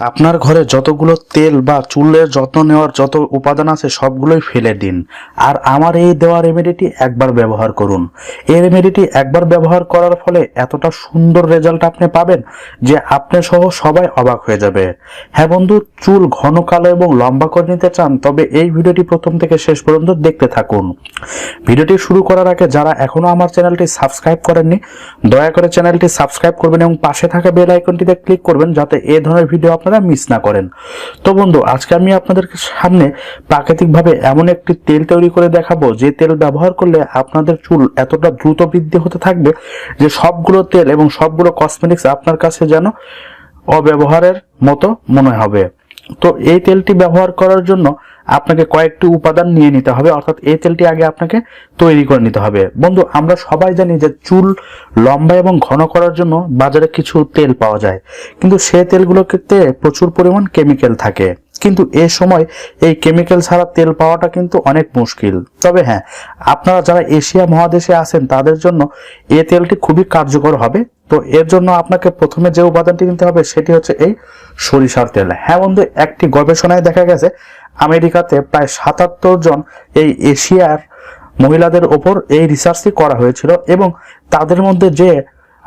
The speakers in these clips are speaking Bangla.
আপনার ঘরে যতগুলো তেল বা চুলের যত্ন নেওয়ার যত উপাদান আছে সবগুলোই ফেলে দিন। আর আমার এই দেওয়া রেমেডিটি একবার ব্যবহার করুন। এই রেমেডিটি একবার ব্যবহার করার ফলে এতটা সুন্দর রেজাল্ট আপনি পাবেন যে আপনি সহ সবাই অবাক হয়ে যাবে। হ্যাঁ বন্ধু, চুল ঘন কালো এবং লম্বা করে নিতে চান, তবে এই ভিডিওটি প্রথম থেকে শেষ পর্যন্ত দেখতে থাকুন। ভিডিওটি শুরু করার আগে যারা এখনও আমার চ্যানেলটি সাবস্ক্রাইব করেননি, দয়া করে চ্যানেলটি সাবস্ক্রাইব করবেন এবং পাশে থাকা বেল আইকনটিতে ক্লিক করবেন যাতে এই ধরনের ভিডিও আপনারা মিস না করেন। তো বন্ধু, আজকে আমি আপনাদের সামনে প্রাকৃতিকভাবে এমন একটি তেল তৈরি করে দেখাবো, যে তেল ব্যবহার করলে আপনাদের চুল এতটা দ্রুত বৃদ্ধি হতে থাকবে যে সবগুলো তেল এবং সবগুলো কসমেটিক্স আপনার কাছে যেন অব্যবহারের মতো মনে হবে। তো এই তেলটি ব্যবহার করার জন্য আপনাকে কয়েকটি উপাদান নিয়ে নিতে হবে, অর্থাৎ এই তেলটি আগে আপনাকে তৈরি করে নিতে হবে। বন্ধু, আমরা সবাই জানি যে চুল লম্বা এবং ঘন করার জন্য বাজারে কিছু তেল পাওয়া যায়, কিন্তু সে তেলগুলোতে প্রচুর পরিমাণ কেমিক্যাল থাকে। কিন্তু এ সময় এই কেমিক্যাল ছাড়া তেল পাওয়াটা কিন্তু অনেক মুশকিল। তবে হ্যাঁ আপনারা যারা এশিয়া মহাদেশে আছেন, তাদের জন্য এ তেলটি খুবই কার্যকর হবে। তো এর জন্য আপনাকে প্রথমে যে উপাদানটি কিনতে হবে, সেটি হচ্ছে এই সরিষার তেল। হ্যাঁ বন্ধু, একটি গবেষণায় দেখা গেছে, আমেরিকাতে প্রায় সাতাত্তর জন এই এশিয়ার মহিলাদের ওপর এই রিসার্চটি করা হয়েছিল এবং তাদের মধ্যে যে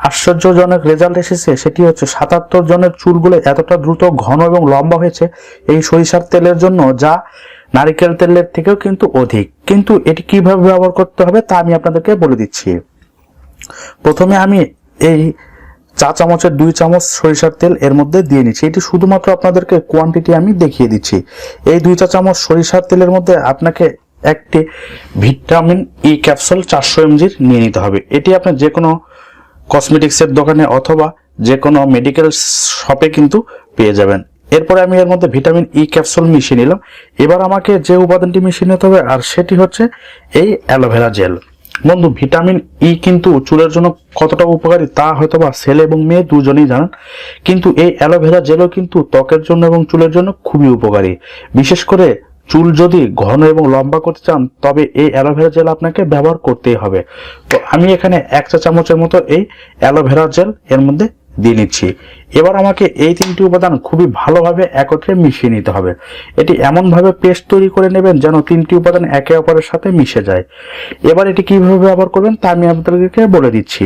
আশ্চর্যজনক রেজাল্ট এসেছে, সেটি হচ্ছে সাতাত্তর জনের চুলগুলো এতটা দ্রুত ঘন এবং লম্বা হয়েছে এই সরিষার তেলের জন্য, যা নারিকেল তেলের থেকেও কিন্তু অধিক। কিন্তু এটি কীভাবে ব্যবহার করতে হবে তা আমি আপনাদেরকে বলে দিচ্ছি। প্রথমে আমি এই চা চামচের দুই চামচ সরিষার তেল এর মধ্যে দিয়ে নিচ্ছি। এটি শুধুমাত্র আপনাদেরকে কোয়ান্টিটি আমি দেখিয়ে দিচ্ছি। এই দুই চা চামচ সরিষার তেলের মধ্যে আপনাকে একটি ভিটামিন ই ক্যাপসুল চারশো এমজির নিয়ে নিতে হবে। এটি আপনার যে কোনো কসমেটিক্সের দোকানে অথবা যে কোনো মেডিকেল শপে কিন্তু পেয়ে যাবেন। এরপরে আমি এর মধ্যে ভিটামিন ই ক্যাপসুল মিশিয়ে নিলাম। এবার আমাকে যে উপাদানটি মিশিয়ে নিতে হবে, আর সেটি হচ্ছে এই অ্যালোভেরা জেল। বন্ধু ভিটামিন ই কিন্তু চুলের জন্য কতটা উপকারী তা হয়তো বা ছেলে এবং মেয়ে দুজনেই জানেন। কিন্তু এই অ্যালোভেরা জেলও কিন্তু ত্বকের জন্য এবং চুলের জন্য খুবই উপকারী। বিশেষ করে চুল যদি ঘন এবং লম্বা করতে চান, তবে এই অ্যালোভেরা জেল আপনাকে ব্যবহার করতেই হবে। তো আমি এখানে এক চা চামচের মতো এই অ্যালোভেরা জেল এর মধ্যে দিয়ে নিচ্ছি। এবার আমাকে এই তিনটি উপাদান খুবই ভালোভাবে একত্রে মিশিয়ে নিতে হবে। এটি এমনভাবে পেস্ট তৈরি করে নেবেন যেন তিনটি উপাদান একে অপরের সাথে মিশে যায়। এবার এটি কীভাবে ব্যবহার করবেন তা আমি আপনাদেরকে বলে দিচ্ছি।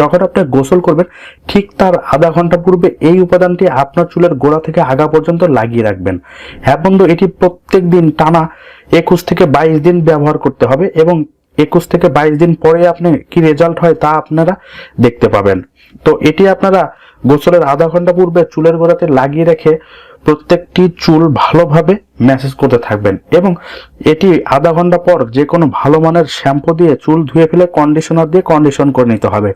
যখন আপনি গোসল করবেন, ঠিক তার আধা ঘণ্টা পূর্বে এই উপাদানটি আপনার চুলের গোড়া থেকে আগা পর্যন্ত লাগিয়ে রাখবেন। হ্যাঁ বন্ধু, এটি প্রত্যেক দিন টানা একুশ থেকে বাইশ দিন ব্যবহার করতে হবে এবং একুশ থেকে বাইশ দিন পরে আপনি কি রেজাল্ট হয় তা আপনারা দেখতে পাবেন। তো এটি আপনারা গোসলের আধা ঘণ্টা পূর্বে চুলের গোড়াতে লাগিয়ে রেখে প্রত্যেকটি চুল ভালোভাবে ম্যাসেজ করতে থাকবেন এবং এটি আধা ঘণ্টা পর যে কোনো ভালো মানের শ্যাম্পু দিয়ে চুল ধুয়ে ফেলে কন্ডিশনার দিয়ে কন্ডিশন করে নিতে হবে।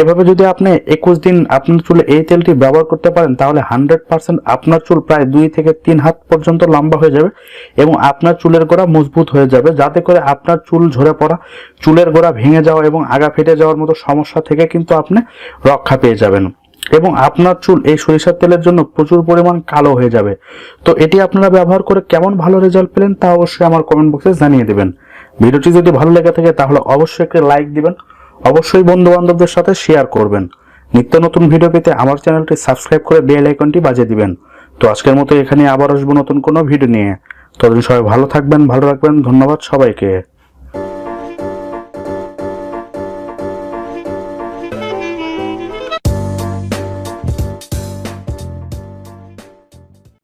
এভাবে যদি আপনি একুশ দিন আপনার চুলে এই তেলটি ব্যবহার করতে পারেন, তাহলে হান্ড্রেড পার্সেন্ট আপনার চুল প্রায় দুই থেকে তিন হাত পর্যন্ত লম্বা হয়ে যাবে এবং আপনার চুলের গোড়া মজবুত হয়ে যাবে। যাতে করে আপনার চুল ঝরে পড়া, চুলের গোড়া ভেঙে যাওয়া এবং আগা ফেটে যাওয়ার মতো সমস্যা থেকে কিন্তু আপনি রক্ষা পেয়ে যাবেন। এবং আপনার চুল এই সরিষার তেলের জন্য প্রচুর পরিমাণ কালো হয়ে যাবে। তো এটি আপনারা ব্যবহার করে কেমন ভালো রেজাল্ট পেলেন তা অবশ্যই আমার কমেন্ট বক্সে জানিয়ে দেবেন। ভিডিওটি যদি ভালো লেগে থাকে তাহলে অবশ্যই একটা লাইক দিবেন। অবশ্যই বন্ধু বান্ধবদের সাথে শেয়ার করবেন। নিত্য নতুন ভিডিও পেতে আমার চ্যানেলটি সাবস্ক্রাইব করে বেল আইকনটি বাজিয়ে দিবেন। তো আজকের মতো এখানে আবার আসব নতুন কোনো ভিডিও নিয়ে। ততদিন সবাই ভালো থাকবেন, ভালো রাখবেন। ধন্যবাদ সবাইকে।